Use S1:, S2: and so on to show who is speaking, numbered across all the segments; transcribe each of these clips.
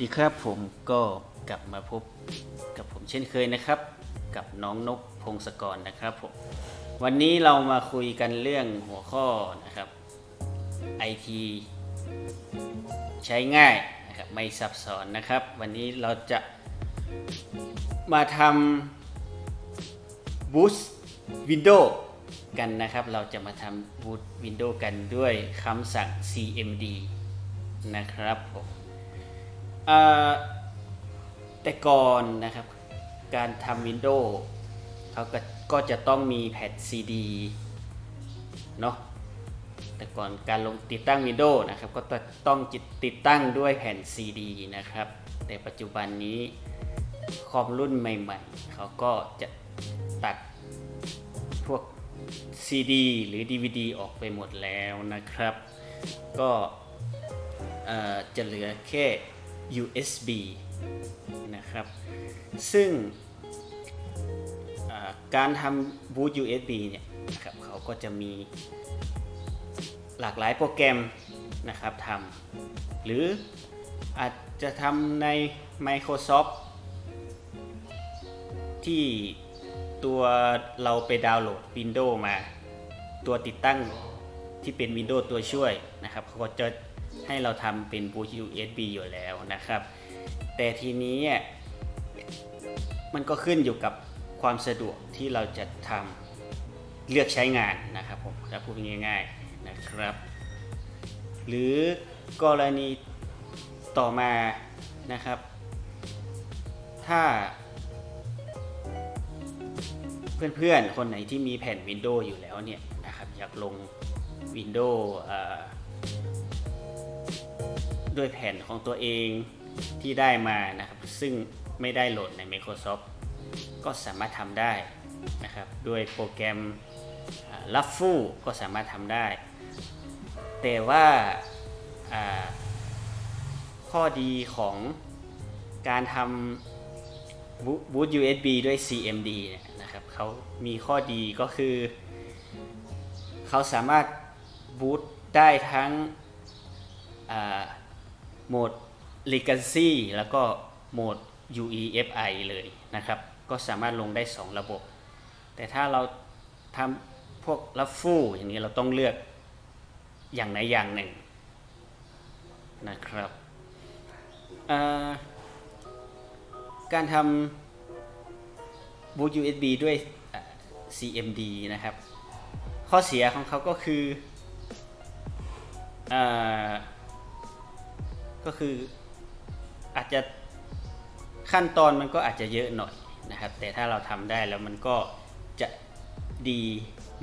S1: วัสดีครับผมก็กลับมาพบกับผมเช่นเคยนะครับ กับน้องนกพงศกรนะครับผมวันนี้เรามาคุยกันเรื่องหัวข้อนะครับ IT ใช้ง่ายนะครับไม่ซับซ้อนนะครับ วันนี้เราจะมาทำ Boost Window กันนะครับ เราจะมาทำ Boost Window กันด้วยคำสั่ง cmd นะครับผม แต่ก่อนนะครับ การทำ Windows เขาก็ก็จะต้องมีแผ่น CD เนาะแต่ก่อนการลงติดตั้ง Windows นะครับ ก็ต้องติดตั้งด้วยแผ่น CD นะครับ แต่ปัจจุบันนี้คอมรุ่นใหม่ๆ เขาก็จะตัดพวก CD หรือ DVD ออกไปหมดแล้วนะครับ ก็จะเหลือแค่ USB นะครับ ซึ่งการทำบูต USB เนี่ยนะครับเขาก็จะมีหลากหลายโปรแกรมนะครับทำหรืออาจจะทำใน Microsoft ที่ตัวเราไปดาวน์โหลด Windows มา ตัวติดตั้งที่เป็น Windows ตัวช่วยนะครับเขาก็จะ ให้เราทำเป็น boot USB อยู่แล้วนะครับ แต่ทีนี้มันก็ขึ้นอยู่กับความสะดวกที่เราจะทำเลือกใช้งานนะครับผมถ้าพูดง่ายๆนะครับ หรือกรณีต่อมานะครับ ถ้า เพื่อนๆ คนไหนที่มีแผ่น Windows อยู่แล้วเนี่ยนะครับ อยากลง Windows ด้วยแผ่นของตัวเองที่ได้มานะครับ ซึ่งไม่ได้โหลดใน Microsoft ก็สามารถทำได้นะครับ ด้วยโปรแกรมลัฟฟูก็สามารถทำได้ แต่ว่าข้อดีของการทำบูต USB ด้วย CMD นะครับเขามีข้อดีก็คือเขาสามารถบูตได้ทั้ง โหมด Legacy แล้วก็โหมด UEFI เลยนะครับ ก็สามารถลงได้ 2 ระบบ แต่ถ้าเราทำพวกรับฟู่อย่างนี้เราต้องเลือกอย่างไหนอย่างหนึ่งนะครับการทำบูต USB ด้วย CMD นะครับ ข้อเสียของเขาก็คืออ ก็คืออาจจะขั้นตอนมันก็อาจจะเยอะหน่อยนะครับ แต่ถ้าเราทำได้แล้วมันก็จะดี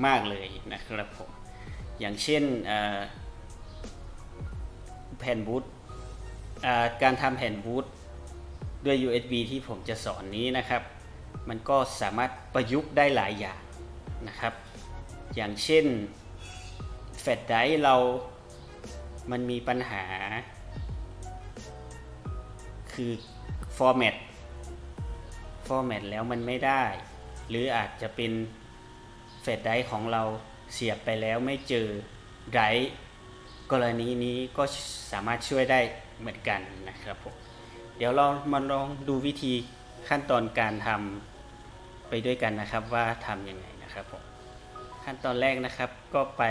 S1: มากเลยนะครับผม อย่างเช่นแผ่นบูตอ่าการทำแผ่นบูตด้วย USB ที่ผมจะสอนนี้นะครับ มันก็สามารถประยุกต์ได้หลายอย่างนะครับ อย่างเช่นแฟลชไดร์เรามันมีปัญหา คือฟอร์แมตฟอร์แมตแล้วมันไม่ได้ หรืออาจจะเป็นแฟลชไดของเราเสียบไปแล้วไม่เจอไดรกรณีนี้ก็สามารถช่วยได้เหมือนกันนะครับผมเดี๋ยวเรามาลองดูวิธีขั้นตอนการทำไปด้วยกันนะครับว่าทำยังไงนะครับผมขั้นตอนแรกนะครับก็ไป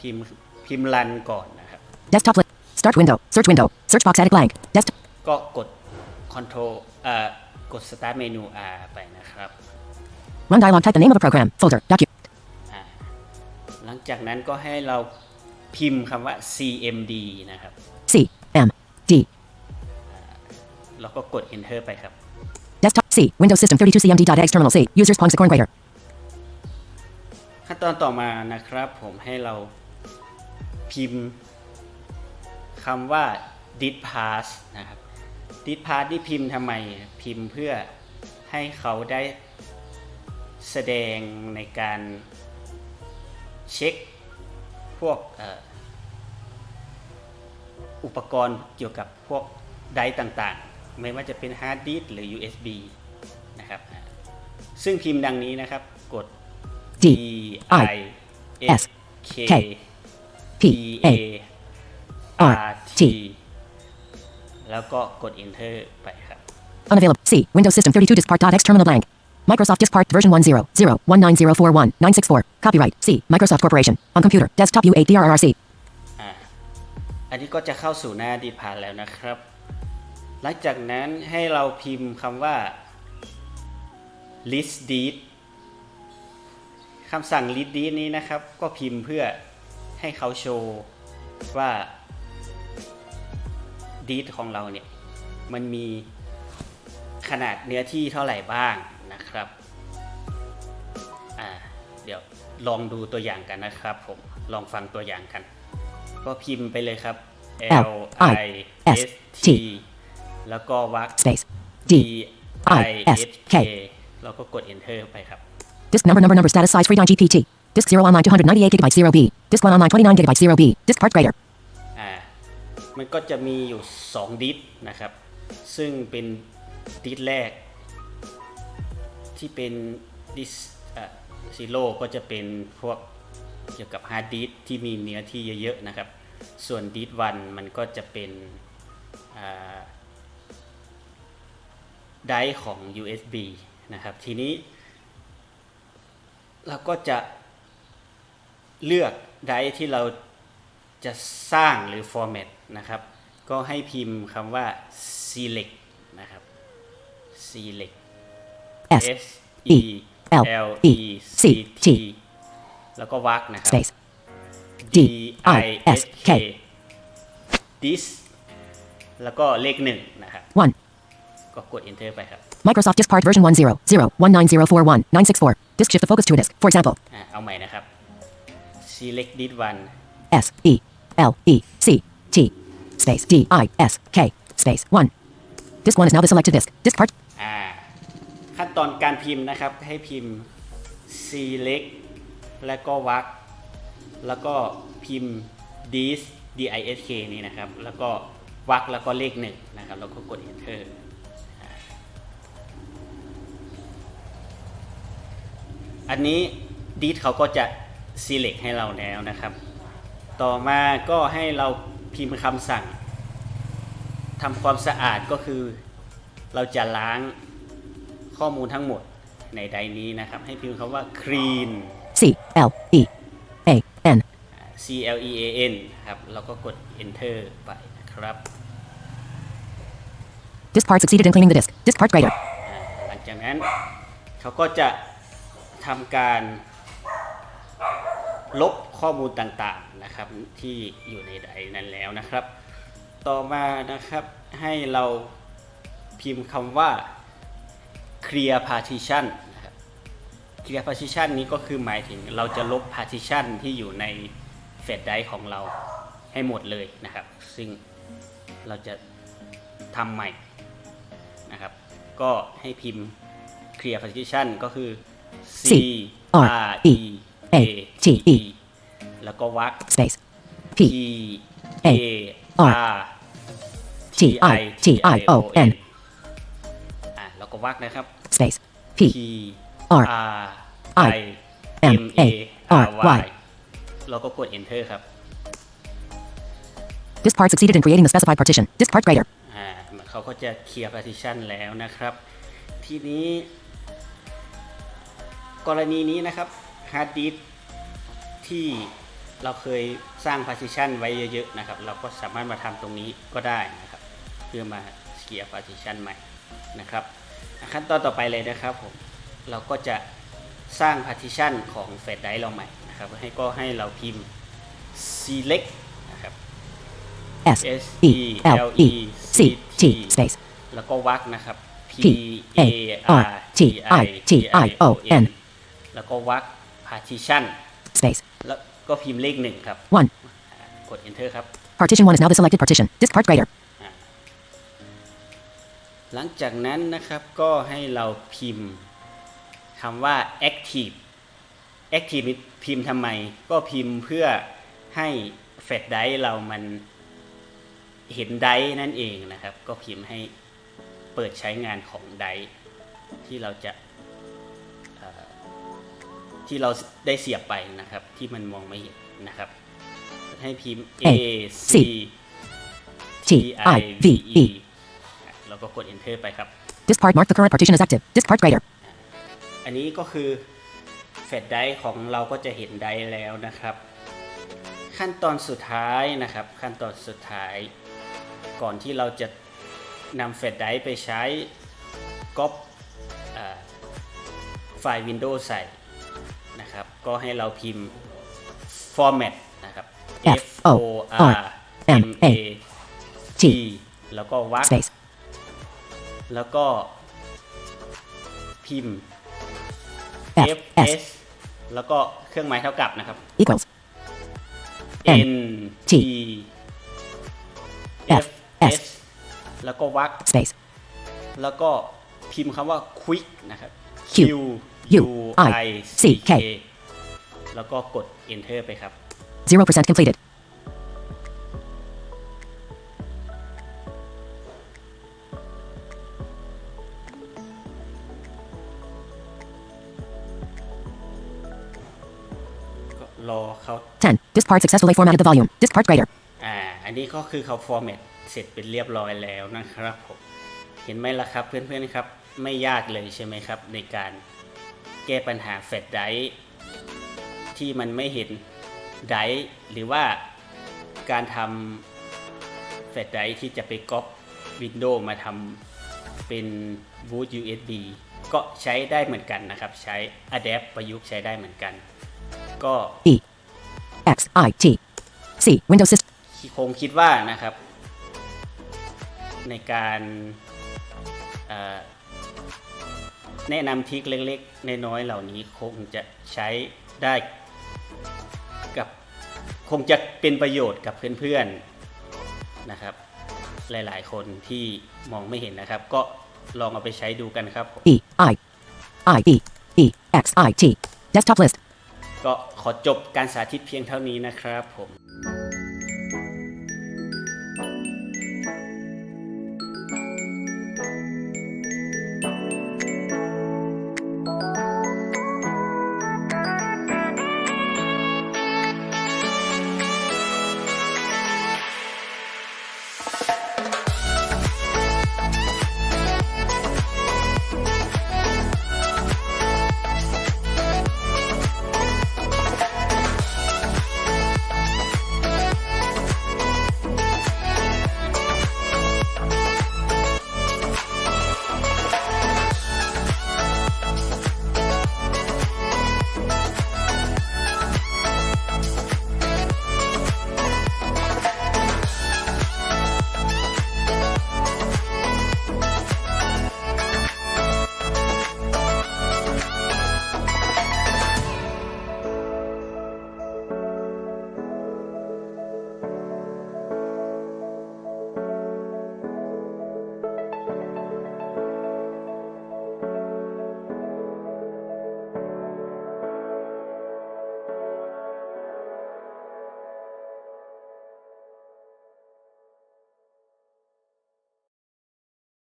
S1: พิมพ์พิมพ์รันก่อนนะครับ
S2: Desktop start window. Search window. Search box add blank. Desktop.
S1: ก็กด Ctrl เอ่อกด Start Menu R ไปนะครับ
S2: Run dialog. Type the name of a program. Folder. Document.
S1: อ่าหลังจากนั้นก็ให้เราพิมพ์คำว่า cmd นะครับ
S2: C M D.
S1: แล้วก็กด Enter ไปครับ
S2: Desktop C. Windows System 32 CMD.exe terminal C. Users Pongsacorn Grader.
S1: ขั้นตอนต่อมานะครับ ผมให้เราพิมพ์คำว่า did pass นะครับ did pass ที่พิมพ์ทำไมพิมพ์เพื่อให้เขาได้แสดงในการเช็คพวกอุปกรณ์เกี่ยวกับพวกไดร์ต่างๆ ไม่ว่าจะเป็นฮาร์ดดิสก์หรือ USB นะครับ ซึ่งพิมพ์ดังนี้นะครับ กด
S2: D I S
S1: K P A R T แล้วก็กด enter ไปครับ
S2: Unavailable. C. Windows System 32 Diskpart.x terminal blank. Microsoft Diskpart version 1.0. 0. 19041. 964. Copyright. C. Microsoft Corporation. On computer. Desktop U8 DRRC.
S1: อ่าอันนี้ก็จะเข้าสู่หน้าดีพานแล้วนะครับ หลังจากนั้นให้เราพิมพ์คำว่า list deed คำสั่ง list deed นี้นะครับ ก็พิมพ์เพื่อให้เขาโชว์ว่า deed ของเราเนี่ยมันมีขนาดเนื้อที่เท่าไหร่บ้างนะครับอ่าเดี๋ยวลองดูตัวอย่างกันนะครับผมลองฟังตัวอย่างกัน ก็พิมพ์ไปเลยครับ L I S T แล้วก็วรรค
S2: Space.
S1: D
S2: D.
S1: I S K แล้วก็กด enter ไปครับ
S2: Disk number number number status size free down GPT. Disk 0 online 298 gigabytes 0B. Disk 1 online 29 gigabytes 0B. Disk part greater.
S1: มันก็จะมีอยู่ 2 ดิสนะครับ ซึ่งเป็นดิสแรก ที่เป็นดิสซีโร่ก็จะเป็นพวกเกี่ยวกับฮาร์ดดิสที่มีเนื้อที่เยอะๆนะครับ ส่วนดิสวันมันก็จะเป็นไดร์ของ USB นะครับ ทีนี้ เราก็จะเลือกไดร์ที่เราจะสร้างหรือ format นะครับ ก็ให้พิมพ์คำว่า select นะครับ select
S2: S.
S1: S E
S2: L
S1: L
S2: E
S1: E C
S2: C
S1: T
S2: T
S1: แล้วก็วักนะครับ
S2: Space.
S1: D
S2: D
S1: I
S2: I
S1: S
S2: S
S1: K
S2: K
S1: this แล้วก็เลขหนึ่งนะครับ
S2: 1.
S1: ก็กด enter ไปครับ
S2: Microsoft Disk part version 1.0. 0. 19041. 964. Disk shift the focus to a disk. For example.
S1: อ่าเอาใหม่นะครับ select this one
S2: S. E. L. E. C. Space. D. I. S. K. Space. 1. Disk 1 is now the selected disk. Disk part.
S1: อ่าขั้นตอนการพิมพ์นะครับให้พิมพ์ select แล้วก็วักแล้วก็พิมพ์ dis disk นี่นะครับ แล้วก็วักแล้วก็เลขหนึ่งนะครับ แล้วก็กด enter อันนี้ dis เขาก็จะ select ให้เราแล้วนะครับ ต่อมาก็ให้เรา พิมพ์คำสั่งทำความสะอาดก็คือ เราจะล้างข้อมูลทั้งหมดในไดร์นี้นะครับ ให้พิมพ์คำว่า clean
S2: C. L. E. A. N.
S1: C L E A N ครับแล้วก็กด enter ไปนะครับ
S2: Disk part succeeded in cleaning the disk. Disk part greater.
S1: อ่าหลังจากนั้นเขาก็จะทำการลบข้อมูลต่างๆ นะครับที่อยู่ในไดร์นั้นแล้วนะครับ ต่อมานะครับให้เราพิมพ์คำว่า clear partition นะครับ clear partition นี้ก็คือหมายถึงเราจะลบ partition ที่อยู่ในเฟดไดร์ของเราให้หมดเลยนะครับ ซึ่งเราจะทำใหม่นะครับ ก็ให้พิมพ์ clear partition ก็คือ C
S2: C
S1: R
S2: R
S1: E
S2: E
S1: A
S2: A
S1: T
S2: T
S1: E
S2: E
S1: แล้วก็วรรค
S2: Space.
S1: P
S2: P.
S1: A
S2: A
S1: R
S2: T I T I O N.
S1: อะแล้วก็วรรคนะครับ
S2: Space. P.
S1: P
S2: R
S1: R
S2: I
S1: I M
S2: M
S1: A
S2: A
S1: R
S2: R
S1: Y
S2: Y
S1: แล้วก็กด enter ครับ
S2: Disk part succeeded in creating the specified partition. Disk part greater.
S1: อ่าเขาก็จะเคลียร์ partition แล้วนะครับ ทีนี้ กรณีนี้นะครับ hard disk ที่ เราเคยสร้าง partition ไว้เยอะๆนะครับ เราก็สามารถมาทำตรงนี้ก็ได้นะครับ เพื่อมาเคลียร์ partition ใหม่นะครับอะขั้นตอนต่อไปเลยนะครับผมเราก็จะสร้าง partition ของ flash drive เราใหม่นะครับให้ก็ให้เราพิมพ์ select นะครับ
S2: S.
S1: S
S2: E.
S1: E
S2: L.
S1: L
S2: E.
S1: E
S2: C. T. Space.
S1: แล้วก็วักนะครับ P
S2: P
S1: A
S2: A
S1: R
S2: R
S1: T
S2: T
S1: I
S2: I T I O N.
S1: แล้วก็วัก partition
S2: Space.
S1: แล้ว ก็พิมพ์เลขหนึ่งครับ
S2: 1.
S1: อ่ากด enter ครับ
S2: Partition 1 is now the selected partition. Disk part greater.
S1: หลังจากนั้นนะครับก็ให้เราพิมพ์คำว่า active active นี่พิมพ์ทำไม ก็พิมพ์เพื่อให้แฟลชไดร์เรามันเห็นไดร์นั่นเองนะครับ ก็พิมพ์ให้เปิดใช้งานของไดร์ที่เราจะเอ่อ ที่เราได้เสียบไปนะครับ ที่มันมองไม่เห็นนะครับ ให้พิมพ์ A
S2: A
S1: C
S2: C T I V E
S1: ก็กด enter ไปครับ
S2: Disk part mark the current partition as active. Disk part greater.
S1: อันนี้ก็คือแฟลชไดรฟ์ของเราก็จะเห็นไดรฟ์แล้วนะครับ ขั้นตอนสุดท้ายนะครับ ขั้นตอนสุดท้าย ก่อนที่เราจะนำแฟลชไดรฟ์ไปใช้ก๊อปอ่าไฟล์ Windows ใส่ นะครับ ก็ให้เราพิมพ์ format นะครับ
S2: F O R M A
S1: T แล้วก็วรรค
S2: Space.
S1: แล้วก็พิมพ์
S2: F
S1: F
S2: S
S1: S แล้วก็เครื่องหมายเท่ากับนะครับ
S2: equals
S1: N
S2: T
S1: T F
S2: F
S1: S แล้วก็วรรค
S2: space.
S1: แล้วก็พิมพ์คำว่า quick นะครับ
S2: Q
S1: U
S2: U I C K
S1: แล้วก็กด enter ไปครับ
S2: 0% completed.
S1: ก็รอเขา
S2: 10. Disk part successfully formatted the volume. Disk part greater.
S1: อ่า อันนี้ก็คือเขา format เสร็จเป็นเรียบร้อยแล้วนะครับผม เห็นไหมล่ะครับเพื่อนๆครับ ไม่ยากเลยใช่ไหมครับในการ แก้ปัญหาแฟลชไดรฟ์ที่มันไม่เห็นไดรฟ์หรือว่าการทำแฟลชไดรฟ์ที่จะไปก๊อปวินโดว์มาทำเป็น boot USB ก็ใช้ได้เหมือนกันนะครับ ใช้ Adapt ประยุกต์ใช้ได้เหมือนกัน ก็
S2: E X I T C Windows system.
S1: คงคิดว่านะครับ ในการเอ่อ แนะนำทริคเล็กๆน้อยๆเหล่านี้คงจะใช้ได้กับคงจะเป็นประโยชน์กับเพื่อนๆนะครับ หลายๆ คนที่มองไม่เห็นนะครับ ก็ลองเอาไปใช้ดูกันครับผม
S2: E I I E E X I T. Desktop list.
S1: ก็ขอจบการสาธิตเพียงเท่านี้นะครับผม